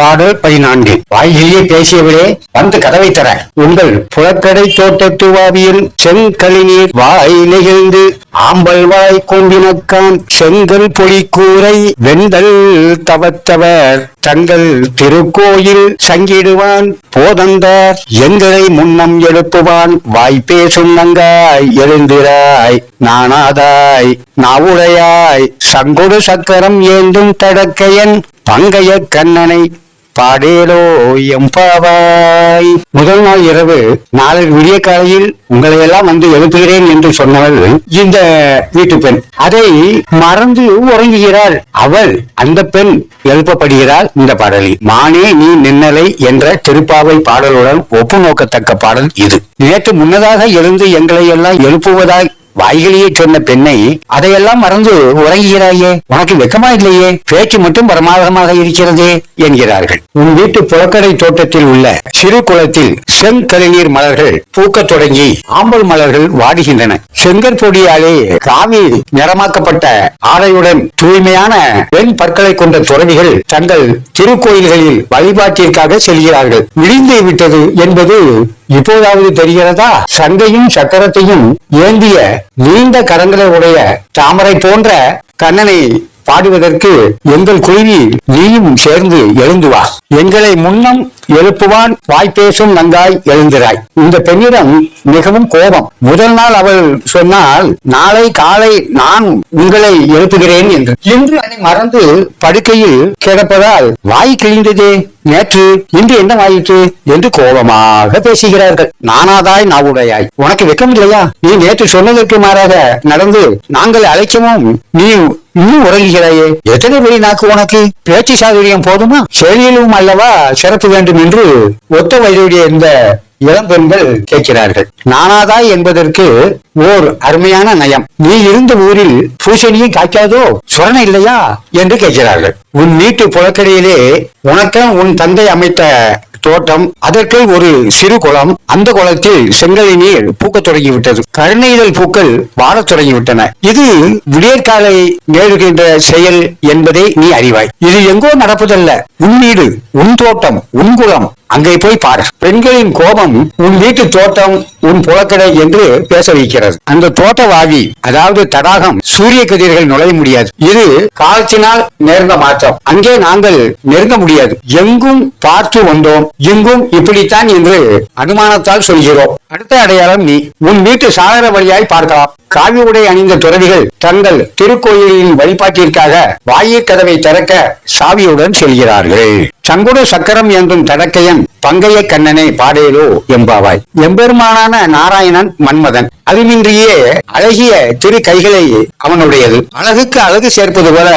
பாடல் பதினான்கு. வாயிலேயே பேசியவளே வந்து கதவை தர. உங்கள் புறக்கடை தோட்டத்து வாவியில் செங்கலினீர் வாய் நெகிழ்ந்து ஆம்பல் வாய் கொம்பினக்கான் செங்கல் பொழிக்கூரை வெந்தல் தவத்தவர். தங்கள் திருக்கோயில் சங்கிடுவான் போதந்தார் எங்களை முன்னம் எழுப்புவான். வாய் பேசும் நங்காய் எழுந்திராய் நானாதாய் நாவுடையாய். சங்கொடு சக்கரம் ஏந்தும் தடக்கையன் பங்கைய கண்ணனை பாடேலோ எம்பாவாய் முதல் நாள் இரவு நாளை விடிய காலையில் உங்களை எல்லாம் வந்து எழுப்புகிறேன் என்று சொன்னவள் இந்த வீட்டு பெண். அதை மறந்து உறங்குகிறாள். அவள் அந்த பெண் எழுப்பப்படுகிறாள் இந்த பாடலில். மானே நீ நின்னலை என்ற திருப்பாவை பாடலுடன் ஒப்பு நோக்கத்தக்க பாடல் இது. நேற்று முன்னதாக எழுந்து எங்களை எல்லாம் எழுப்புவதாய் வாய்களையே சொன்ன பெண்ணை அதையெல்லாம் மறந்து உறங்குகிறாயே. உனக்கு வெக்கமா இல்லையே பேச்சு மட்டும் பிரமாதமாக இருக்கிறதே என்கிறார்கள். உன் வீட்டு புறக்கடை தோட்டத்தில் உள்ள சிறு குளத்தில் செங்கலிநீர் மலர்கள் பூக்கத் தொடங்கி ஆம்பல் மலர்கள் வாடுகின்றன. செங்கற்பொடியாலே காவி நிறமாக்கப்பட்ட ஆடையுடன் தூய்மையான வெண் பற்களை கொண்ட துறவிகள் தங்கள் திருக்கோயில்களில் வழிபாட்டிற்காக செல்கிறார்கள். விழிந்து விட்டது என்பது இப்போதாவது தெரிகிறதா? சங்கையும் சக்கரத்தையும் ஏந்திய நீண்ட கரங்களை உடைய தாமரை போன்ற கண்ணனை பாடுவதற்கு எங்கள் குழுவி நீயும் சேர்ந்து எழுந்து வா. எங்களை முன்னம் எழுப்புவான் வாய்ப்பேசும் நங்காய் எழுந்திராய். இந்த பெண்ணிடம் மிகவும் கோபம். முதல் நாள் அவள் சொன்னால் நாளை காலை நான் உங்களை எழுப்புகிறேன் என்று. இன்று அதை மறந்து படுக்கையில் கிடப்பதால் வாய் கிழிந்ததே. நேற்று இன்று என்ன ஆயிற்று என்று கோபமாக பேசுகிறார்கள். நானாதாய் நாவுடையாய். உனக்கு வெக்கம் இல்லையா நீ நேற்று சொன்னதற்கு மாறாக நடந்து நாங்கள் அழைக்கவும் நீ இன்னும் உறங்குகிறாயே. எத்தனை வெளி நாக்கு உனக்கு? பேச்சு சாதுரியம் போதுமா? செயலிலும் அல்லவா சிறப்பு வேண்டும் என்று ஒத்த வயதுடைய இந்த இளம் பெண்கள் கேட்கிறார்கள். நானாதாய் என்பதற்கு ஓர் அருமையான நயம். நீ இருந்த ஊரில் பூசணியும் காய்க்காதோ? சுரணை இல்லையா? என்று கேட்கிறார்கள். உன் வீட்டு புழக்கடையிலே உனக்க உன் தந்தை அமைத்த தோட்டம் அதற்கு ஒரு சிறு குளம் அந்த குளத்தில் செங்கலை நீர் பூக்கத் தொடங்கிவிட்டது. கருணைதல் பூக்கள் வாழத் தொடங்கிவிட்டன. இது விடியற்காலை நேருகின்ற செயல் என்பதை நீ அறிவாய். இது எங்கோ நடப்பதல்ல. உன் வீடு உன் தோட்டம் உன் குளம் அங்கே போய் பாரு. பெண்களின் கோபம் உன் வீட்டு தோட்டம் உன் புலக்கடை என்று பேச வைக்கிறது. அந்த தோட்ட வாவி அதாவது தடாகம் சூரிய கதிர்கள் நுழைய முடியாது. இது காலத்தினால் நேர்ந்த மாற்றம். அங்கே நாங்கள் நெருங்க முடியாது. எங்கும் பார்த்து வந்தோம். எங்கும் இப்படித்தான் என்று அனுமானத்தால் சொல்கிறோம். அடுத்த அடையாளம் நீ. உன் வீட்டு சாளர வழியாய் பார்க்கலாம். காவி உடை அணிந்த துறவிகள் தங்கள் திருக்கோயிலின் வழிபாட்டிற்காக வாயிற் கதவை திறக்க சாவியுடன் செல்கிறார்கள். சங்குடு சக்கரம் என்றும் தடக்கையன் பங்கைய கண்ணனை பாடேலோ எம்பாவாய். எம்பெருமானான நாராயணன் மன்மதன். அதுமின்றியே அழகிய திரு கைகளை அவனுடையது. அழகுக்கு அழகு சேர்ப்பது போல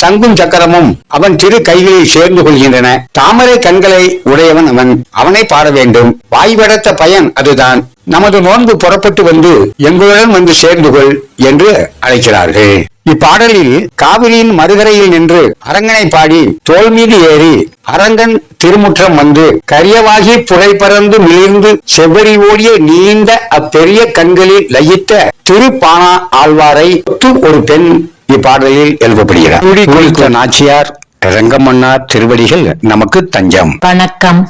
சங்கும் சக்கரமும் அவன் திரு கைகளில் சேர்ந்து கொள்கின்றன. தாமரை கண்களை உடையவன் அவன். அவனை பாட வேண்டும். வாய்வடத்த பயன் அதுதான். நமது நோன்பு புறப்பட்டு வந்து எங்களுடன் வந்து சேர்ந்து கொள் என்று அழைக்கிறார்கள். இப்பாடலில் காவிரியின் மறுகரையில் நின்று அரங்கனை பாடி தோல் மீது ஏறி அரங்கன் திருமுற்றம் வந்து கரியவாகி புரை பறந்து மிளிர்ந்து செவ்வரி ஓடிய நீண்ட அப்பெரிய கண்களில் லயித்த திருப்பானா ஆழ்வாரை ஒரு பெண் இப்பாடலில் எழுதப்படுகிறார். நாச்சியார் ரங்கமன்னார் திருவடிகள் நமக்கு தஞ்சம். வணக்கம்.